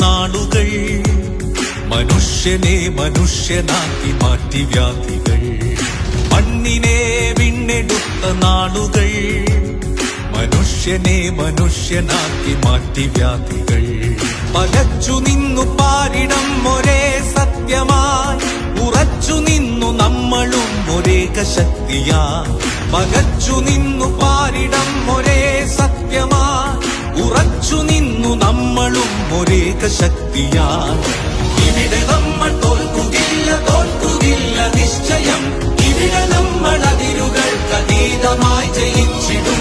നാളുകൾ മനുഷ്യനെ മനുഷ്യനാക്കി മാറ്റി വ്യാധികൾ. മണ്ണിനെ വിണ്ണെടുത്ത നാളുകൾ മനുഷ്യനെ മനുഷ്യനാക്കി മാറ്റി വ്യാധികൾ. പകച്ചു നിന്നു പാരിടം ഒരേ സത്യമായി ഉറച്ചു നിന്നു നമ്മളും ഒരേ കശക്തിയാ പകച്ചു നിന്നു പാരിടം ഒരേ സത്യമായി ഉറച്ചു നിന്നു നമ്മളും ഒരേക ശക്തിയാ ഇവിടെ നമ്മൾ തോൽക്കുകില്ല തോൽക്കുകില്ല നിശ്ചയം. ഇവിടെ നമ്മൾ അതിരുകൾ അതീതമായി ജയിച്ചിടും.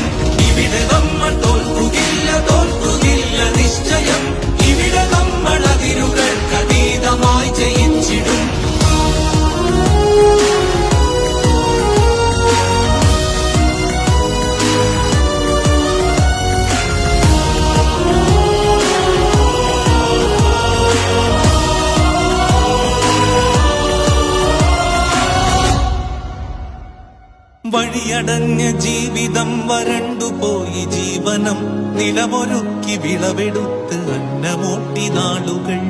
വഴിയടഞ്ഞ ജീവിതം വരണ്ടുപോയി ജീവനം നിലമൊരുക്കി വിളവെടുത്ത് അന്നമൂട്ടി നാളുകൾ.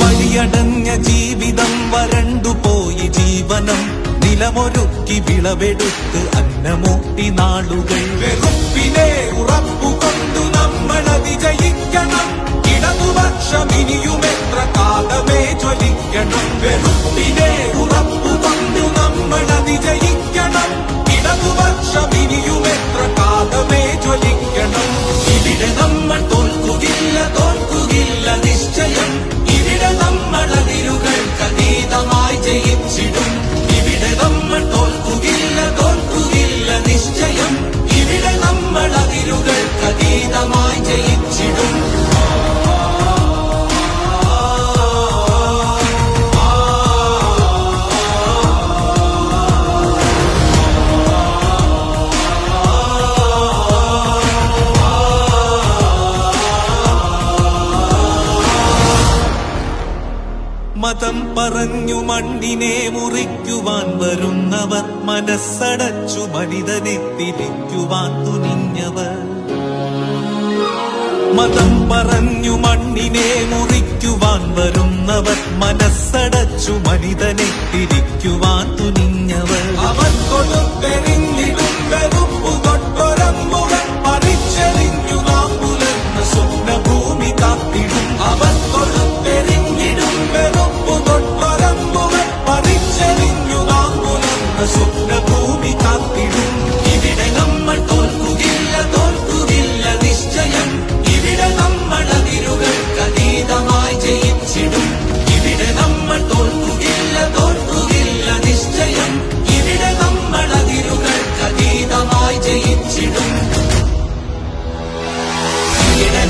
വഴിയടഞ്ഞ ജീവിതം വരണ്ടുപോയി ജീവനം നിലമൊരുക്കി വിളവെടുത്ത് അന്നമൂട്ടി നാളുകൾ. വെറുപ്പിനെ ഉറപ്പുകൊണ്ടു നമ്മൾ അതിജയിക്കണം ഇടതുപക്ഷം ഇനിയും മതം പറഞ്ഞു മണ്ണിനെ മുറിക്കുവാൻ വരുന്നവർ മനസ്സടച്ചു മനിതനെ തിരിക്കുവാൻ തുനിഞ്ഞവർ മതം പറഞ്ഞു മണ്ണിനെ മുറിക്കുവാൻ വരുന്നവർ മനസ്സടച്ചു മനിതനെ തിരിക്കുവാൻ സ്വപ്നഭൂമി ഇവിടെ നമ്മൾ തോൽക്കുകയില്ല തോൽക്കുകയില്ല നിശ്ചയം. ഇവിടെ നമ്മൾ ജയിച്ചിടും. ഇവിടെ നമ്മൾ നിശ്ചയം. ഇവിടെ നമ്മൾ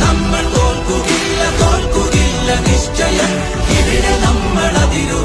നമ്മൾ തോൽക്കുകില്ല തോൽക്കുകില്ല നിശ്ചയം. ഇവിടെ നമ്മൾ അതിരുകൾക്ക്